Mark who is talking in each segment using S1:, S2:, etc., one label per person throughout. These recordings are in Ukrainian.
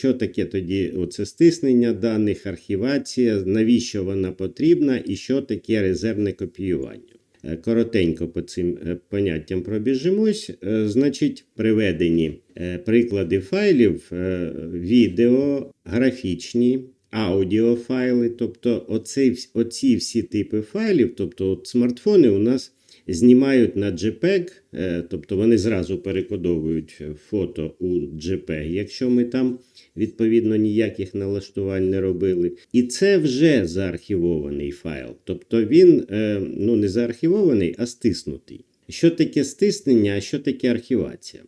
S1: що таке тоді оце стиснення даних, архівація, навіщо вона потрібна і що таке резервне копіювання. Е, Коротенько по цим е, поняттям пробіжимось. Е, Значить, приведені приклади файлів, відео, графічні, аудіофайли, тобто оці, оці всі типи файлів, тобто от смартфони у нас знімають на JPEG, е, тобто вони зразу перекодовують фото у JPEG, якщо ми там відповідно ніяких налаштувань не робили. І це вже заархівований файл. Тобто він е, ну, не заархівований, а стиснутий. Що таке стиснення, а що таке архівація?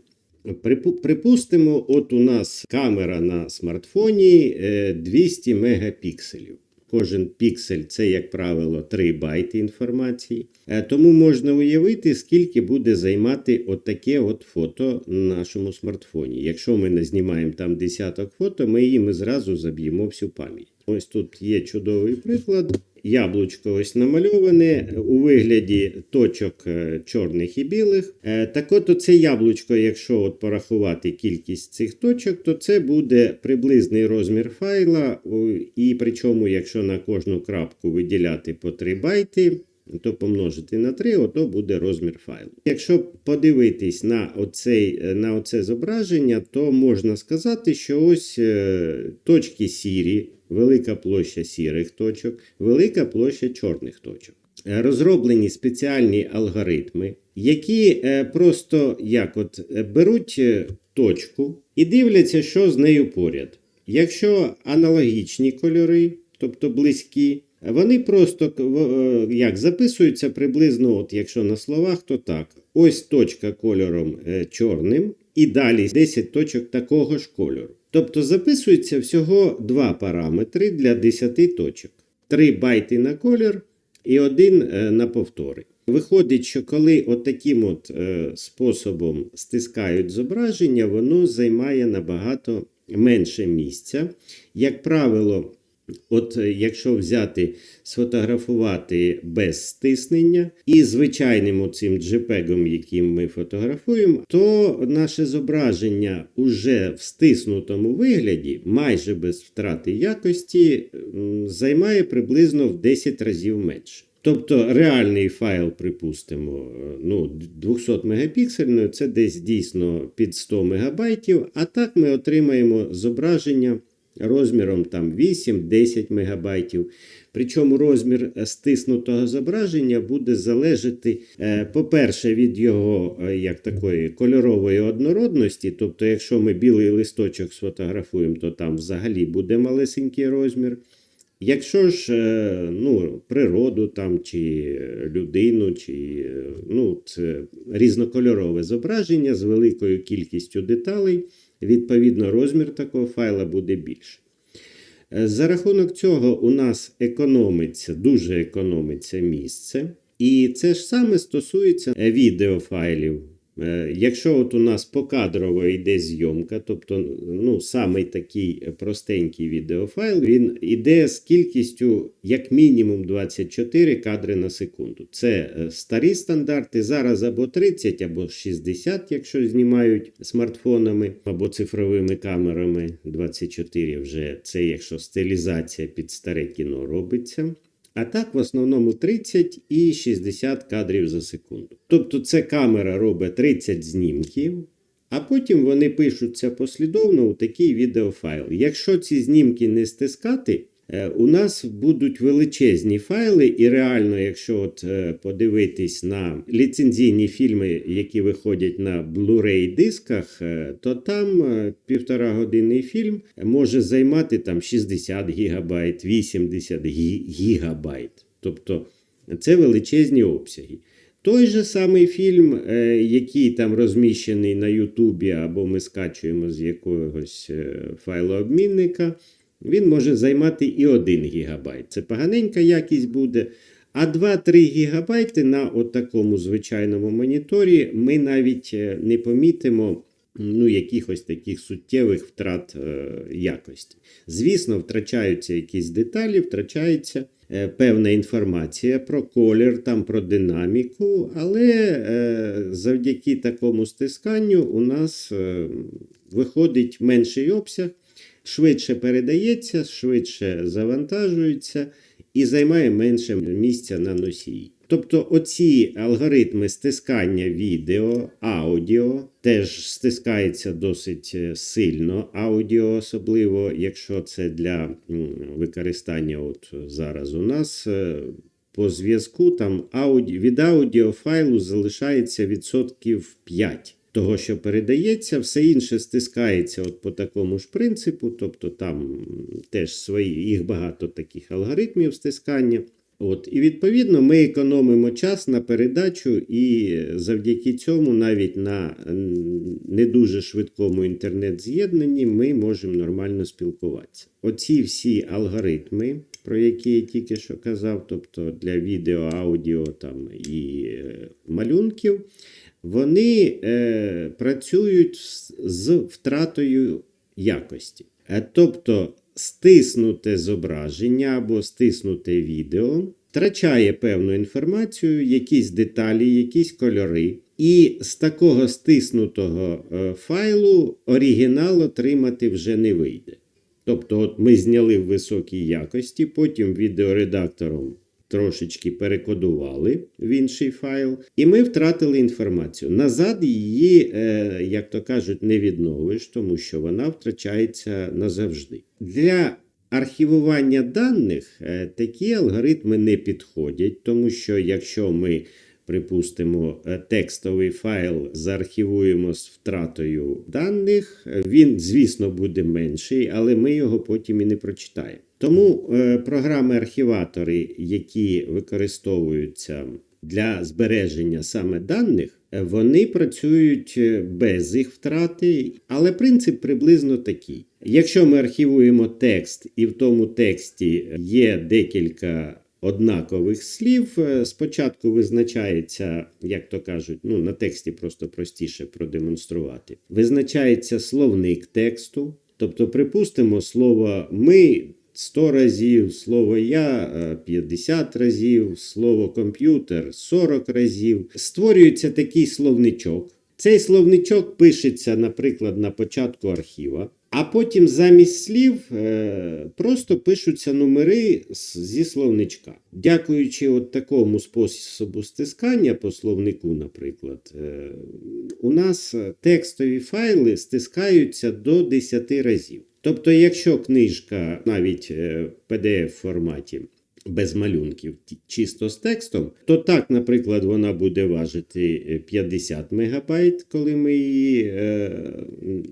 S1: Припустимо, от у нас камера на смартфоні е, 200 мегапікселів. Кожен піксель це, як правило, 3 байти інформації. Е, Тому можна уявити, скільки буде займати отаке от фото на нашому смартфоні. Якщо ми не знімаємо там десяток фото, ми їм зразу заб'ємо всю пам'ять. Ось тут є чудовий приклад. Яблучко ось намальоване у вигляді точок е, чорних і білих. Е, Так от оце яблучко, якщо от порахувати кількість цих точок, то це буде приблизний розмір файла. І причому, якщо на кожну крапку виділяти по 3 байти, то помножити на 3, ото буде розмір файлу. Якщо подивитись на, оцей, е, на оце зображення, то можна сказати, що ось е, точки сірі, велика площа сірих точок, велика площа чорних точок. Е, Розроблені спеціальні алгоритми, які е, просто як от е, беруть точку і дивляться, що з нею поряд. Якщо аналогічні кольори, тобто близькі, вони просто як записуються приблизно, от якщо на словах, то так. Ось точка кольором чорним, і далі 10 точок такого ж кольору. Тобто записується всього два параметри для 10 точок: 3 байти на колір і один е, на повтори. Виходить, що коли от таким от е, способом стискають зображення, воно займає набагато менше місця. Як правило, От е, якщо взяти, сфотографувати без стиснення і звичайним оцим JPEG, яким ми фотографуємо, то наше зображення уже в стиснутому вигляді, майже без втрати якості, займає приблизно в 10 разів менше. Тобто реальний файл, припустимо, е, ну, 200 мегапіксельний, це десь дійсно під 100 мегабайтів, а так ми отримаємо зображення розміром там 8-10 мегабайтів. Причому розмір е, стиснутого зображення буде залежати, е, по-перше, від його е, як такої кольорової однородності. Тобто, якщо ми білий листочок сфотографуємо, то там взагалі буде малесенький розмір. Якщо ж ну, природу там, чи людину, чи ну, це різнокольорове зображення з великою кількістю деталей, відповідно, розмір такого файла буде більше. Е, За рахунок цього у нас економиться, дуже економиться місце. І це ж саме стосується е, відеофайлів. Е, Якщо от у нас покадрово йде зйомка, тобто ну, самий такий простенький відеофайл, він йде з кількістю як мінімум 24 кадри на секунду. Це е, старі стандарти, зараз або 30, або 60, якщо знімають смартфонами або цифровими камерами. 24 вже це якщо стилізація під старе кіно робиться. А так, в основному 30 і 60 кадрів за секунду. Тобто, це камера робить 30 знімків, а потім вони пишуться послідовно у такий відеофайл. Якщо ці знімки не стискати, у нас будуть величезні файли, і реально, якщо от е, подивитись на ліцензійні фільми, які виходять на Blu-ray дисках, е, то там е, півтора годинний фільм може займати там 60 гігабайт, 80 гі- гігабайт. Тобто це величезні обсяги. Той же самий фільм, е, який там розміщений на Ютубі, або ми скачуємо з якогось е, файлообмінника, він може займати і 1 гігабайт. Це поганенька якість буде. А 2-3 гігабайти на такому звичайному моніторі ми навіть е, не помітимо ну, якихось таких суттєвих втрат е, якості. Звісно, втрачаються якісь деталі, втрачається е, певна інформація про колір, там, про динаміку, але завдяки такому стисканню у нас виходить менший обсяг. Швидше передається, швидше завантажується і займає менше місця на носії. Тобто оці алгоритми стискання відео, аудіо теж стискається досить е, сильно. Аудіо, особливо, якщо це для використання от зараз у нас. е, По зв'язку там ауді... від аудіофайлу залишається відсотків 5 того, що передається, все інше стискається от по такому ж принципу, тобто там теж свої, їх багато таких алгоритмів стискання. От, і відповідно ми економимо час на передачу, і завдяки цьому, навіть на не дуже швидкому інтернет-з'єднанні, ми можемо нормально спілкуватися. Оці всі алгоритми, про які я тільки що казав, тобто для відео, аудіо там, і е, малюнків, вони е, працюють з, втратою якості. Е, Тобто стиснуте зображення або стиснуте відео втрачає певну інформацію, якісь деталі, якісь кольори. І з такого стиснутого е, файлу оригінал отримати вже не вийде. Тобто, от ми зняли в високій якості, потім відеоредактором трошечки перекодували в інший файл, і ми втратили інформацію. Назад її, е, як то кажуть, не відновиш, тому що вона втрачається назавжди. Для архівування даних е, такі алгоритми не підходять, тому що якщо ми Припустимо, е, текстовий файл заархівуємо з втратою даних. Він, звісно, буде менший, але ми його потім і не прочитаємо. Тому е, програми-архіватори, які використовуються для збереження саме даних, е, вони працюють е, без їх втрати, але принцип приблизно такий. Якщо ми архівуємо текст, і в тому тексті є декілька однакових слів, спочатку визначається, як то кажуть, ну на тексті просто простіше продемонструвати. Визначається словник тексту, тобто, припустимо, слово ми 100 разів, слово я е, 50 разів, слово комп'ютер 40 разів. Створюється такий словничок. Цей словничок пишеться, наприклад, на початку архіва, а потім замість слів е, просто пишуться номери зі словничка. Дякуючи от такому способу стискання по словнику, наприклад, е, у нас е, текстові файли стискаються до 10 разів. Тобто, якщо книжка навіть е, в PDF форматі без малюнків, чисто з текстом, то так, наприклад, вона буде важити е, 50 мегабайт, коли ми її е,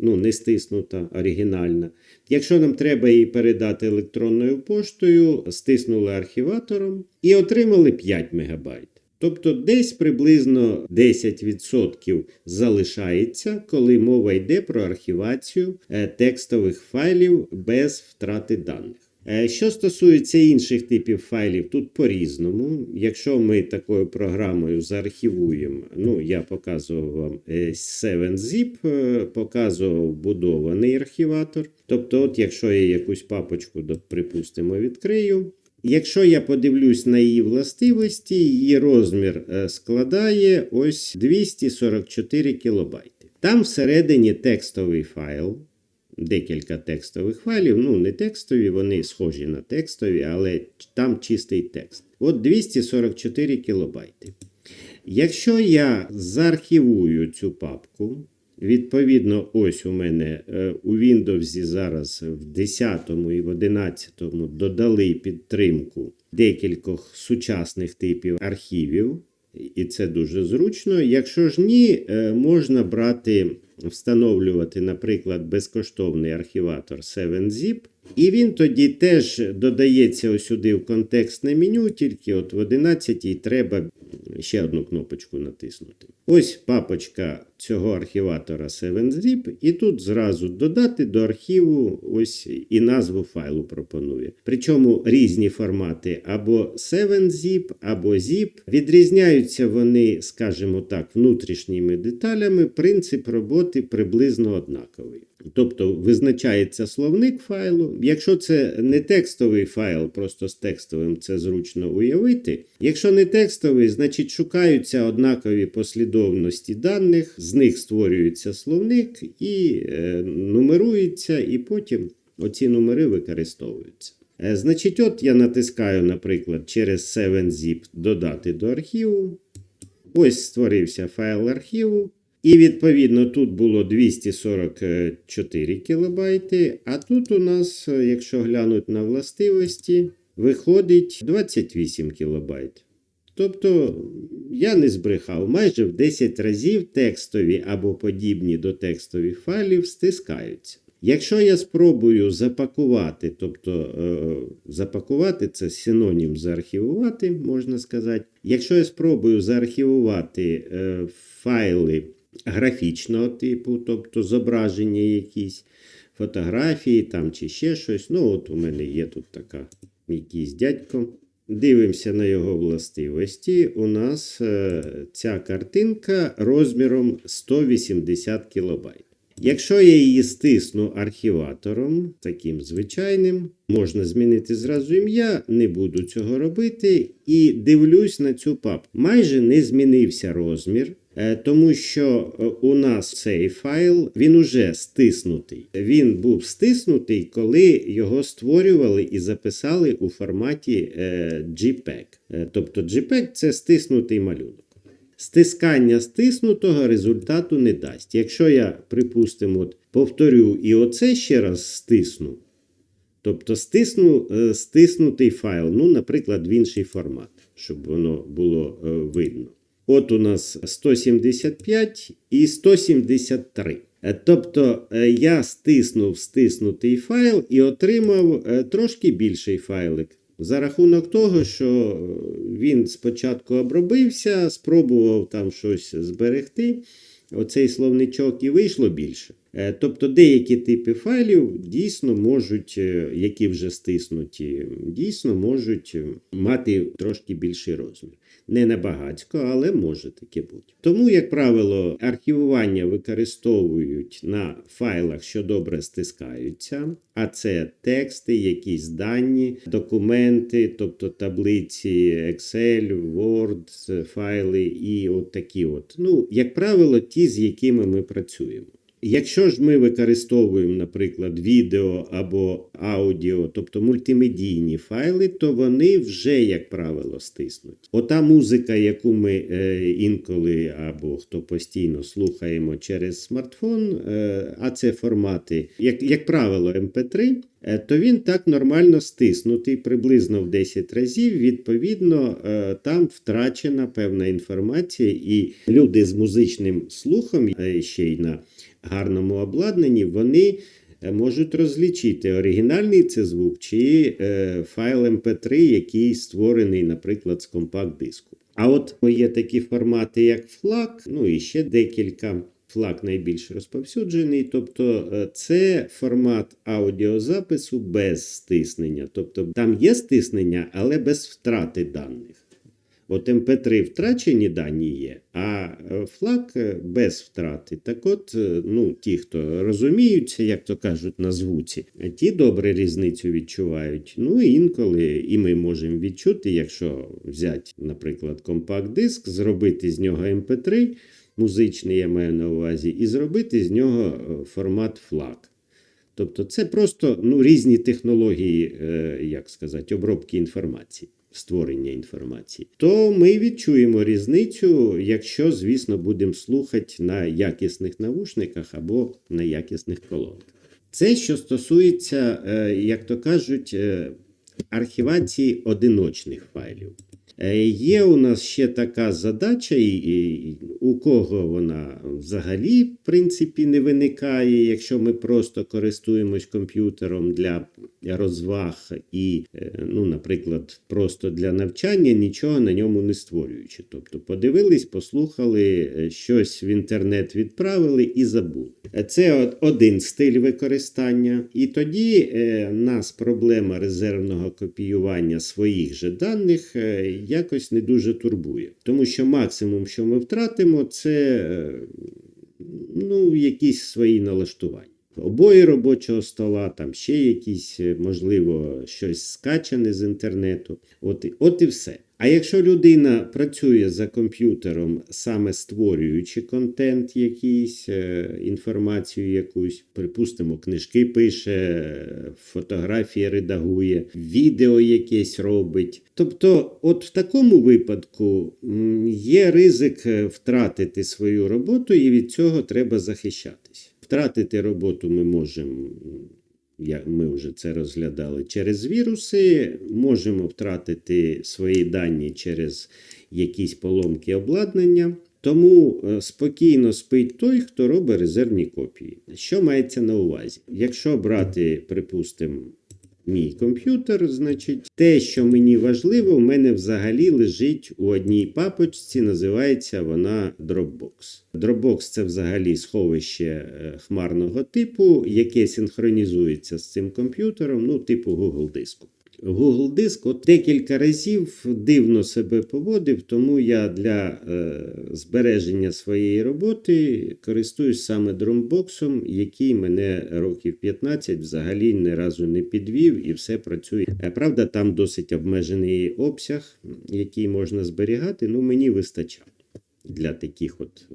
S1: ну, не стиснута, оригінальна. Якщо нам треба її передати електронною поштою, стиснули архіватором і отримали 5 мегабайт. Тобто десь приблизно 10% залишається, коли мова йде про архівацію е, текстових файлів без втрати даних. Е, Що стосується інших типів файлів, тут по-різному. Якщо ми такою програмою заархівуємо, ну я показував вам е, 7zip, е, показував будований архіватор. Тобто, от якщо я якусь папочку, припустимо, відкрию. Якщо я подивлюсь на її властивості, її розмір е, складає ось 244 кілобайти. Там всередині текстовий файл, декілька текстових файлів. Ну, не текстові, вони схожі на текстові, але там чистий текст. От 244 кілобайти. Якщо я заархівую цю папку, відповідно, ось у мене е, у Windows зараз в 10 і в 11 додали підтримку декількох сучасних типів архівів, і це дуже зручно. Якщо ж ні, е, можна брати, встановлювати, наприклад, безкоштовний архіватор 7zip, і він тоді теж додається сюди в контекстне меню, тільки от в 11 треба ще одну кнопочку натиснути. Ось папочка цього архіватора 7zip, і тут зразу додати до архіву ось і назву файлу пропонує. Причому різні формати або 7zip, або zip. Відрізняються вони, скажімо так, внутрішніми деталями. Принцип роботи приблизно однаковий. Тобто визначається словник файлу. Якщо це не текстовий файл, просто з текстовим це зручно уявити. Якщо не текстовий, значить шукаються однакові послідовності даних, з них створюється словник і е, нумерується, і потім оці номери використовуються. Е, Значить, от я натискаю, наприклад, через 7zip додати до архіву. Ось створився файл архіву. І відповідно тут було 244 кілобайти, а тут у нас, е, якщо глянути на властивості, виходить 28 кілобайт. Тобто я не збрехав, майже в 10 разів текстові або подібні до текстових файлів стискаються. Якщо я спробую запакувати, тобто е, запакувати це синонім заархівувати, можна сказати. Якщо я спробую заархівувати е, файли графічного типу, тобто зображення якісь, фотографії там чи ще щось. Ну, от у мене є тут така якийсь дядько. Дивимося на його властивості. У нас е, ця картинка розміром 180 кілобайт. Якщо я її стисну архіватором, таким звичайним, можна змінити зразу ім'я, не буду цього робити. І дивлюсь на цю папку. Майже не змінився розмір, тому що е, у нас цей файл він уже стиснутий. Він був стиснутий, коли його створювали і записали у форматі е, JPEG. Е, Тобто JPEG – це стиснутий малюнок. Стискання стиснутого результату не дасть. Якщо я, припустимо, от повторю і оце ще раз стисну, тобто стисну е, стиснутий файл, ну, наприклад, в інший формат, щоб воно було е, видно. От у нас 175 і 173. Е, Тобто е, я стиснув стиснутий файл і отримав е, трошки більший файлик. За рахунок того, що він спочатку обробився, спробував там щось зберегти, оцей словничок і вийшло більше. Тобто деякі типи файлів дійсно можуть, які вже стиснуті, дійсно можуть мати трошки більший розмір. Не набагацько, але може таке бути. Тому, як правило, архівування використовують на файлах, що добре стискаються, а це тексти, якісь дані, документи, тобто таблиці Excel, Word, файли і от такі от. Ну, як правило, ті, з якими ми працюємо. Якщо ж ми використовуємо, наприклад, відео або аудіо, тобто мультимедійні файли, то вони вже, як правило, стиснуть. Ота музика, яку ми е, інколи або хто постійно слухаємо через смартфон, е, а це формати, як, як правило, MP3. е, То він так нормально стиснутий приблизно в 10 разів. Відповідно, там втрачена певна інформація, і люди з музичним слухом ще й на гарному обладнанні, вони е, можуть розлічити, оригінальний це звук чи е, файл MP3, який створений, наприклад, з компакт-диску. А от є такі формати, як FLAC, ну і ще декілька. FLAC найбільш розповсюджений, тобто е, це формат аудіозапису без стиснення. Тобто там є стиснення, але без втрати даних. От MP3 втрачені дані є, а е, флаг е, без втрати. Так от, е, ну, ті, хто розуміються, як то кажуть, на звуці, ті добре різницю відчувають. Ну, і інколи і ми можемо відчути, якщо взяти, наприклад, компакт-диск, зробити з нього MP3, музичний я маю на увазі, і зробити з нього формат флаг. Тобто це просто ну, різні технології, як сказати, обробки інформації, створення інформації. То ми відчуємо різницю, якщо, звісно, будемо слухати на якісних навушниках або на якісних колонках. Це що стосується, е, як то кажуть, е, архівації одиночних файлів. Е, Є у нас ще така задача, і, у кого вона взагалі в принципі не виникає, якщо ми просто користуємось комп'ютером для розваг і, е, ну, наприклад, просто для навчання, нічого на ньому не створюючи. Тобто подивились, послухали, е, щось в інтернет відправили і забули. Це один стиль використання, і тоді нас проблема резервного копіювання своїх же даних якось не дуже турбує. Тому що максимум, що ми втратимо, це е, ну, якісь свої налаштування. Обої робочого стола, там ще якісь, е, можливо, щось скачане з інтернету. От, от і все. А якщо людина працює за комп'ютером, саме створюючи контент якийсь, е, інформацію якусь, припустимо, книжки пише, фотографії редагує, відео якесь робить. Тобто, от в такому випадку є ризик е, втратити свою роботу, і від цього треба захищатись. Втратити роботу ми можемо. як ми вже це розглядали через віруси, можемо втратити свої дані через якісь поломки обладнання. Тому е, спокійно спить той, хто робить резервні копії. Що мається на увазі? Якщо брати, припустимо, мій комп'ютер, значить, те, що мені важливо, в мене взагалі лежить у одній папочці, називається вона Dropbox. Dropbox це взагалі сховище е, хмарного типу, яке синхронізується з цим комп'ютером, ну, типу Google диску. Google диск от декілька разів дивно себе поводив, тому я для е, збереження своєї роботи користуюсь саме Dropbox, який мене років 15 взагалі ні разу не підвів і все працює. Е, Правда, там досить обмежений обсяг, який можна зберігати, ну мені вистачає для таких от е,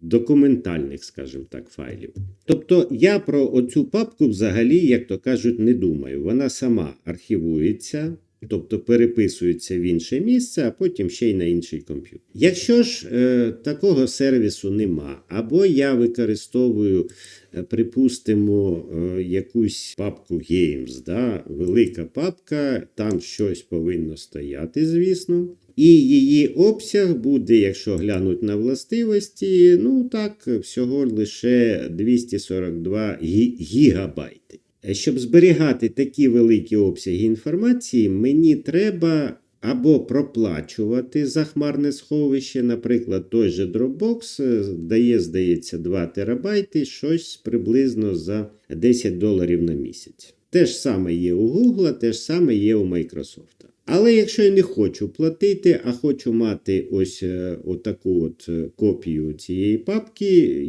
S1: документальних, скажімо так, файлів. Тобто я про оцю папку взагалі, як то кажуть, не думаю. Вона сама архівується. Тобто переписується в інше місце, а потім ще й на інший комп'ютер. Якщо ж е, такого сервісу нема, або я використовую, е, припустимо, е, якусь папку Games, да, велика папка, там щось повинно стояти, звісно. І її обсяг буде, якщо глянуть на властивості, ну так, всього лише 242 гі- гігабайти. Щоб зберігати такі великі обсяги інформації, мені треба або проплачувати захмарне сховище, наприклад, той же Dropbox е, дає, здається, 2 терабайти, щось приблизно за 10 доларів на місяць. Те ж саме є у Google, те ж саме є у Microsoft. Але якщо я не хочу платити, а хочу мати ось е, отаку от е, копію цієї папки,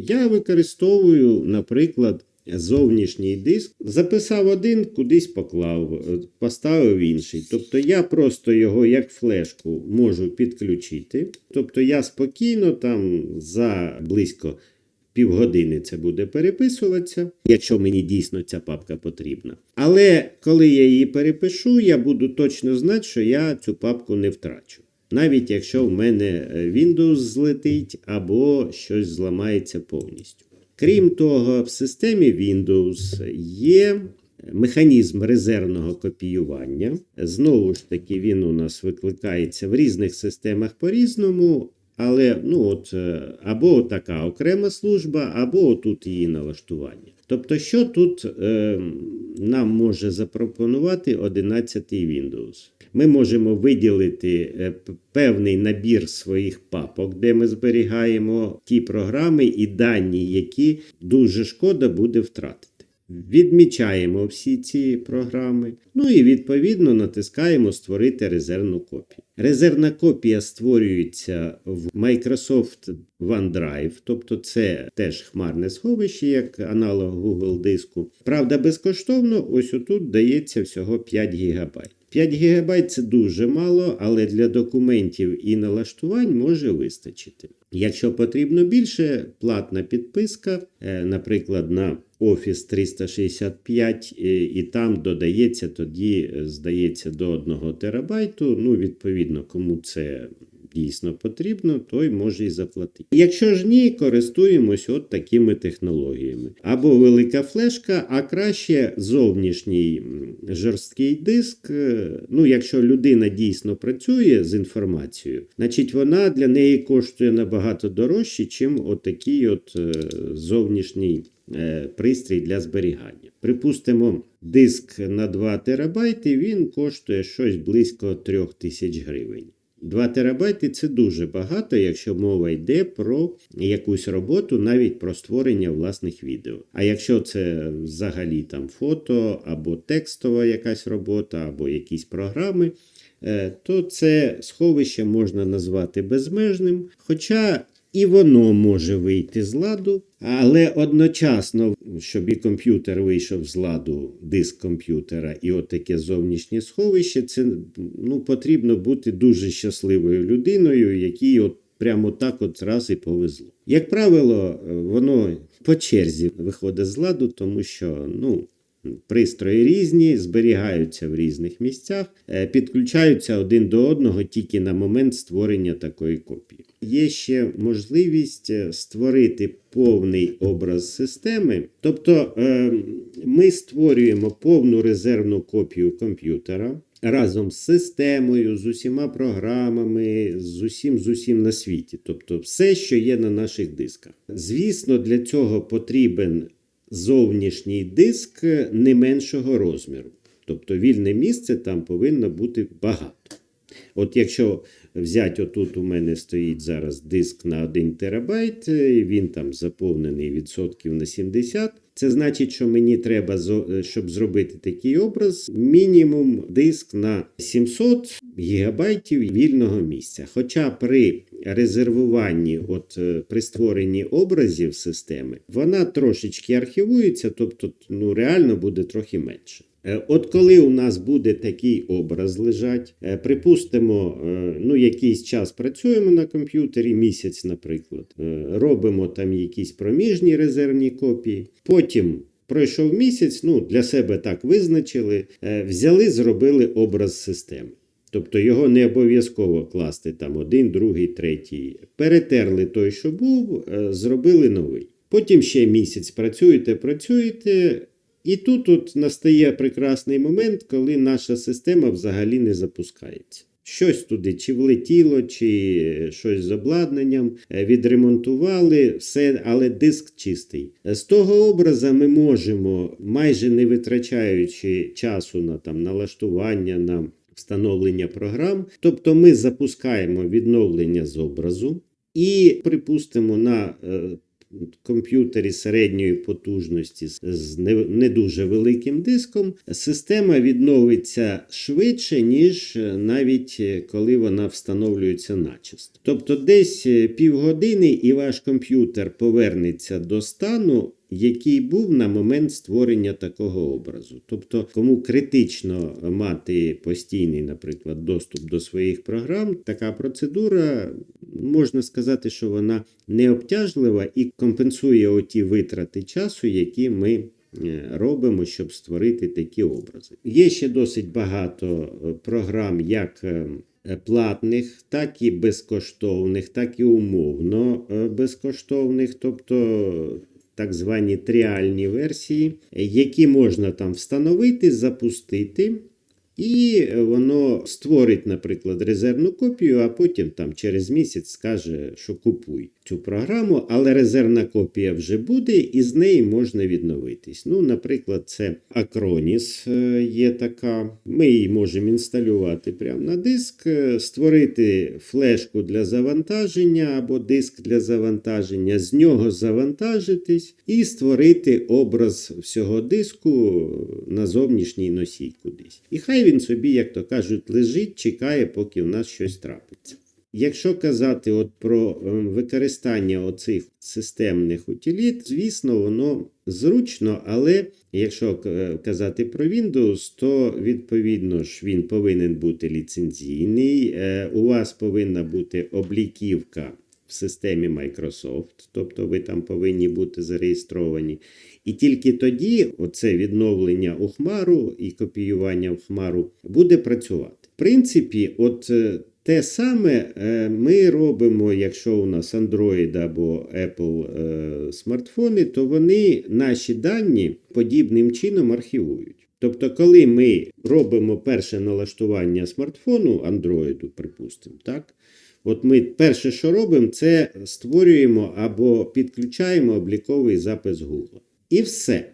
S1: я використовую, наприклад, зовнішній диск, записав один, кудись поклав, е, поставив інший. Тобто я просто його як флешку можу підключити. Тобто я спокійно там за близько півгодини це буде переписуватися, якщо мені дійсно ця папка потрібна. Але коли я її перепишу, я буду точно знати, що я цю папку не втрачу. Навіть якщо в мене е, Windows злетить або щось зламається повністю. Крім того, в системі Windows є механізм резервного копіювання. Знову ж таки, він у нас викликається в різних системах по-різному. Але ну от е, або така окрема служба, або тут її налаштування. Тобто, що тут е, нам може запропонувати 11 Windows? Ми можемо виділити е, певний набір своїх папок, де ми зберігаємо ті програми і дані, які дуже шкода буде втратити. Відмічаємо всі ці програми. Ну і відповідно натискаємо Створити резервну копію. Резервна копія створюється в Microsoft OneDrive, тобто це теж хмарне сховище, як аналог Google диску. Правда, безкоштовно, ось отут дається всього 5 ГБ. 5 ГБ це дуже мало, але для документів і налаштувань може вистачити. Якщо потрібно більше, платна підписка, е, наприклад, на Office 365, е, і там додається тоді, е, здається, до 1 терабайту. Ну, відповідно, кому це дійсно потрібно, той може і заплатити. Якщо ж ні, користуємось от такими технологіями. Або велика флешка, а краще зовнішній жорсткий диск. Е, Ну, якщо людина дійсно працює з інформацією, значить вона для неї коштує набагато дорожче, чим отакий от зовнішній пристрій для зберігання. Припустимо, диск на 2 терабайти, він коштує щось близько 3000 гривень. 2 терабайти це дуже багато, якщо мова йде про якусь роботу, навіть про створення власних відео. А якщо це взагалі там фото або текстова якась робота, або якісь програми, е, то це сховище можна назвати безмежним. Хоча і воно може вийти з ладу, але одночасно, щоб і комп'ютер вийшов з ладу, диск комп'ютера, і от таке зовнішнє сховище, це ну, потрібно бути дуже щасливою людиною, якій от прямо так от раз і повезло. Як правило, воно по черзі виходить з ладу, тому що ну, пристрої різні, зберігаються в різних місцях, е, підключаються один до одного тільки на момент створення такої копії. Є ще можливість е, створити повний образ системи, тобто е, ми створюємо повну резервну копію комп'ютера. Разом з системою, з усіма програмами, з усім з усім на світі, тобто все, що є на наших дисках. Звісно, для цього потрібен зовнішній диск не меншого розміру. Тобто вільне місце там повинно бути багато. От якщо взяти, отут у мене стоїть зараз диск на 1 терабайт, він там заповнений відсотків на 70. Це значить, що мені треба, зо- щоб зробити такий образ, мінімум диск на 700 гігабайтів вільного місця. Хоча при резервуванні, от е, при створенні образів системи, вона трошечки архівується, тобто ну, реально буде трохи менше. Е, От коли у нас буде такий образ лежать, е, припустимо, е, ну якийсь час працюємо на комп'ютері, місяць, наприклад, робимо там якісь проміжні резервні копії, потім. Пройшов місяць, ну для себе так визначили, взяли, зробили образ системи. Тобто його не обов'язково класти там один, другий, третій. Перетерли той, що був, зробили новий. Потім ще місяць працюєте, працюєте, і тут от настає прекрасний момент, коли наша система взагалі не запускається. Щось туди чи влетіло, чи щось з обладнанням, е, відремонтували, все, але диск чистий. З того образа ми можемо, майже не витрачаючи часу на там, налаштування, на встановлення програм, тобто ми запускаємо відновлення з образу і, припустимо, на е, комп'ютері середньої потужності з- не дуже великим диском, система відновиться швидше, ніж е, навіть е, коли вона встановлюється начисто. Тобто десь е, півгодини і ваш комп'ютер повернеться до стану. Який був на момент створення такого образу. Тобто, кому критично мати постійний, наприклад, доступ до своїх програм, така процедура можна сказати, що вона не обтяжлива і компенсує оті витрати часу, які ми е, робимо, щоб створити такі образи. Є ще досить багато е, програм, як е, платних, так і безкоштовних, так і умовно безкоштовних, тобто так звані тріальні версії, які можна там встановити, запустити. І воно створить, наприклад, резервну копію, а потім там через місяць скаже, що купуй цю програму, але резервна копія вже буде, і з неї можна відновитись. Ну, наприклад, це Acronis е, є така. Ми її можемо інсталювати прямо на диск, е, створити флешку для завантаження або диск для завантаження, з нього завантажитись і створити образ всього диску на зовнішній носій кудись. І хай він собі, як то кажуть, лежить, чекає, поки в нас щось трапиться. Якщо казати от про е, використання оцих системних утиліт, звісно, воно зручно, але якщо е, казати про Windows, то відповідно ж він повинен бути ліцензійний. е, У вас повинна бути обліківка в системі Microsoft, тобто ви там повинні бути зареєстровані. І тільки тоді оце відновлення у Хмару і копіювання в Хмару буде працювати. В принципі, от е, те саме е, ми робимо, якщо у нас Android або Apple е, смартфони, то вони наші дані подібним чином архівують. Тобто, коли ми робимо перше налаштування смартфону Android, припустимо, так, От ми перше, що робимо, це створюємо або підключаємо обліковий запис Google. І все.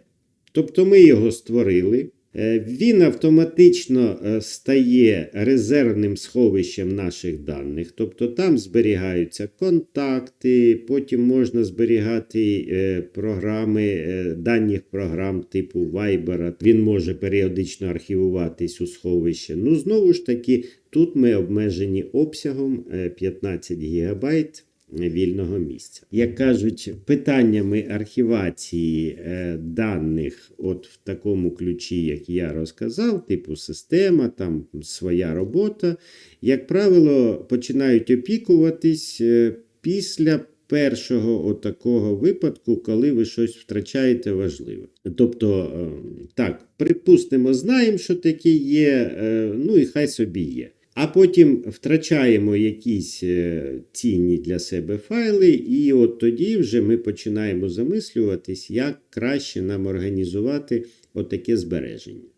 S1: Тобто ми його створили. Е, Він автоматично е, стає резервним сховищем наших даних. Тобто там зберігаються контакти, потім можна зберігати е, програми, даних програм типу Viber. Він може періодично архівуватись у сховище. Ну, знову ж таки, тут ми обмежені обсягом е, 15 ГБ вільного місця. Як кажуть, питаннями архівації е, даних, от в такому ключі, як я розказав, типу система, там своя робота, як правило, починають опікуватись е, після першого отакого випадку, коли ви щось втрачаєте важливе. Тобто, е, так, припустимо, знаємо, що таке є, е, ну і хай собі є. А потім втрачаємо якісь е, цінні для себе файли, і от тоді вже ми починаємо замислюватись, як краще нам організувати отаке збереження.